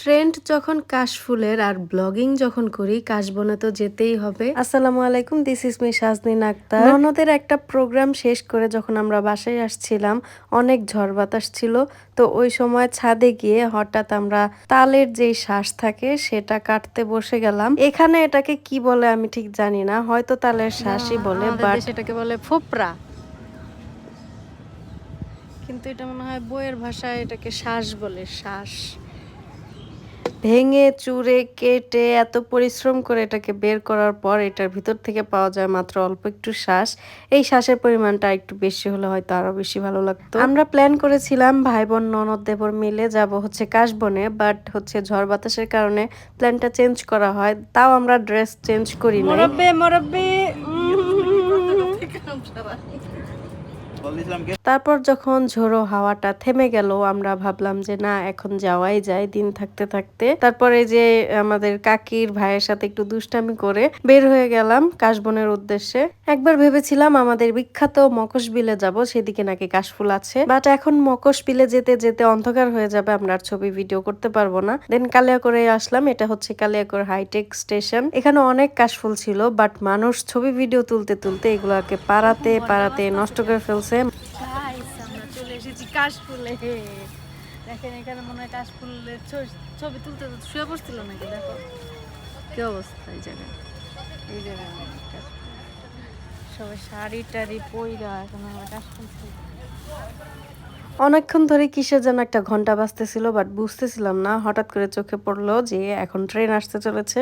Trend যখন কাশফুলের আর blogging যখন করি কাশবনে তো যেতেই হবে। আসসালামু আলাইকুম this is me Sajnin Akter. ননদের একটা প্রোগ্রাম শেষ করে যখন আমরা বাসায় আসছিলাম অনেক ঝড় বাতাস ছিল। তো ওই সময় ছাদে গিয়ে হঠাৎ আমরা তালের যেই শ্বাস থাকে সেটা কাটতে বসে গেলাম। এখানে এটাকে কি বলে আমি ঠিক জানি না হয়তো তালের শ্বাসই বলে বাট সেটাকে বলে ফোপরা কিন্তু এটা মনে হয় বইয়ের ভাষায় এটাকে শ্বাস বলে শ্বাস। ভেঙে চুরে কেটে এত পরিশ্রম করে এটাকে বের করার পর এটার ভিতর থেকে পাওয়া যায় মাত্র অল্প একটু শ্বাস। এই শ্বাসের পরিমাণটা একটু বেশি হলে হয়তো আরও বেশি ভালো লাগতো। আমরা প্ল্যান করেছিলাম ভাই বোন ননদ দেবর মিলে যাব হচ্ছে কাশবনে বাট হচ্ছে ঝড় বাতাসের কারণে প্ল্যানটা চেঞ্জ করা হয়। তাও আমরা ড্রেস চেঞ্জ করি নাই। তারপর যখন ঝোড়ো হাওয়াটা থেমে গেল, আমরা ভাবলাম যে না, এখন যাওয়াই যায় দিন থাকতে থাকতে। তারপরে যে আমাদের কাকির ভাইয়ের সাথে একটু দুষ্টামি করে বের হয়ে গেলাম কাশবনের উদ্দেশ্যে। একবার ভেবেছিলাম আমাদের বিখ্যাত মকশ বিলে যাব, সেদিকে নাকি কাশফুল আছে। বাট এখন মকশ বিলে যেতে যেতে অন্ধকার হয়ে যাবে, আমরা ছবি ভিডিও করতে পারব না। দেন কালিয়াকরে আসলাম, এটা হচ্ছে কালিয়াকর হাইটেক স্টেশন। এখানে অনেক কাশফুল ছিল, বাট মানুষ ছবি ভিডিও তুলতে তুলতে এগুলোকে পাড়াতে পাড়াতে নষ্ট করে ফেলছে। Guys, আমরা চলে এসেছি কাশফুলে। দেখেন এখানে মনে হয় কাশফুলের ছবি তুলতে শুয়ে নাকি? দেখো। কি অবস্থা এই জায়গায়? এই জায়গায় সবাই শাড়ি টাড়ি পইরা এখন আমরা কাশফুল অনেকক্ষণ ধরে কিসের যেন একটা ঘণ্টা বাজতেছিল বাট বুঝতেছিলাম না। হঠাৎ করে চোখে পড়ল যে এখন ট্রেন আসতে চলেছে।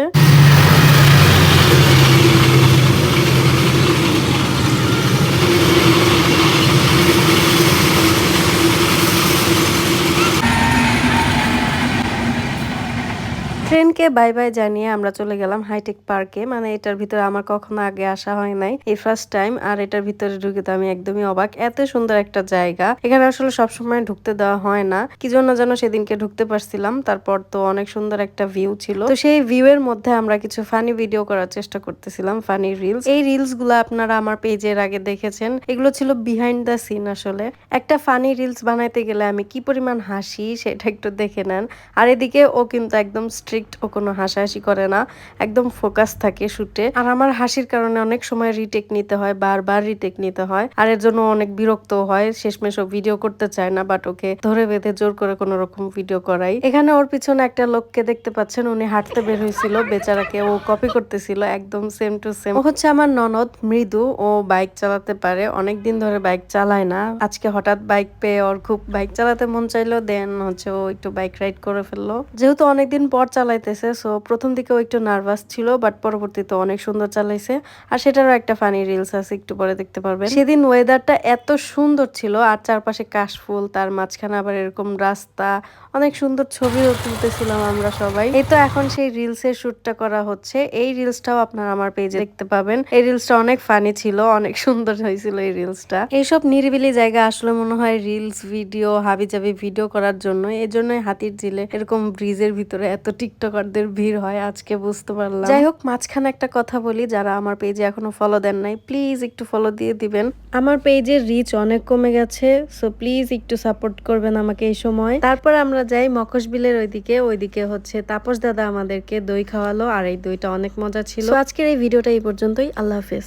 ট্রেনকে বাই বাই জানিয়ে আমরা চলে গেলাম হাইটেক পার্কে। মানে এটার ভিতরে আমার কখনো আগে আসা হয় নাই, এই ফার্স্ট টাইম আর এটার ভিতরে ঢুকে তো আমি একদমই অবাক। এত সুন্দর একটা জায়গা, এখানে আসলে সবসময় ঢুকতে দেওয়া হয় না। কি জন্য যেন সেদিনকে ঢুকতে পারছিলাম, তারপর তো অনেক সুন্দর একটা ভিউ ছিল। তো সেই ভিউ এর মধ্যে আমরা কিছু ফানি ভিডিও করার চেষ্টা করতেছিলাম ফানি রিলস এই রিলসগুলো আপনারা আমার পেজের আগে দেখেছেন। এগুলো ছিল বিহাইন্ড দ্য সিন আসলে। একটা ফানি রিলস বানাইতে গেলে আমি কি পরিমাণ হাসি, সেটা একটু দেখে নেন। আর এদিকে ও কিন্তু একদম স্ট্রিক্ট ও কোনো হাসাহাসি করে না, একদম ফোকাস থাকে শুটে আর আমার হাসির কারণে অনেক সময় রিটেক নিতে হয়, বারবার রিটেক নিতে হয়। আর এর জন্য অনেক বিরক্ত হয়, শেষমেশ ভিডিও করতে চায় না বাট ওকে ধরে বেঁধে জোর করে কোনো রকম ভিডিও করাই। এখানে ওর পিছনে একটা লোককে দেখতে পাচ্ছেন, উনি হাঁটতে বের হয়েছিল, বেচারাকে ও কপি করতেছিল, একদম সেম টু সেম ও হচ্ছে আমার ননদ, মৃদু, ও বাইক চালাতে পারে অনেক দিন ধরে বাইক চালায় না। আজকে হঠাৎ বাইক পেয়ে ওর খুব বাইক চালাতে মন চাইলো দেন হচ্ছে ও একটু বাইক রাইড করে ফেলল। যেহেতু অনেকদিন পর চালাইতেছে সো প্রথম দিকে ও একটু নার্ভাস ছিল বাট পরবর্তীতে অনেক সুন্দর চালাইছে। আর সেটারও একটা ফানি রিলস আছে, একটু পরে দেখতে পারবেন। সেদিন ওয়েদারটা এত সুন্দর ছিল, আর চারপাশে কাশফুল, তার মাঝখানে আবার এরকম রাস্তা, অনেক সুন্দর ছবিও তুলতেছিলাম আমরা সবাই। এই তো এখন সেই রিলস এর শুটটা করা হচ্ছে। এই রিলসটাও আপনারা আমার পেজে দেখতে পাবেন। এই রিলসটা অনেক ফানি ছিল, অনেক সুন্দর হয়েছিল এই রিলসটা এইসব নিরিবিলি জায়গা আসলে মনে হয় রিলস ভিডিও হাবিজাবি ভিডিও করার জন্য এই জন্যই হাতির ঝিলে এরকম ব্রিজের ভিতরে এত টিকটকারদের ভিড় হয়, আজকে বুঝতে পারলাম। যাই হোক, মাঝখানে একটা কথা বলি, যারা আমার পেজে এখনও ফলো দেন নাই প্লিজ একটু ফলো দিয়ে দিবেন। আমার পেজের রিচ অনেক কমে গেছে সো প্লিজ একটু সাপোর্ট করবেন আমাকে এই সময়। তারপর আমরা যাই মকশবিলের ওইদিকে ওইদিকে হচ্ছে তাপস দাদা আমাদেরকে দই খাওয়ালো, আর এই দইটা অনেক মজা ছিল। আজকের এই ভিডিওটা এই পর্যন্তই, আল্লাহ হাফেজ।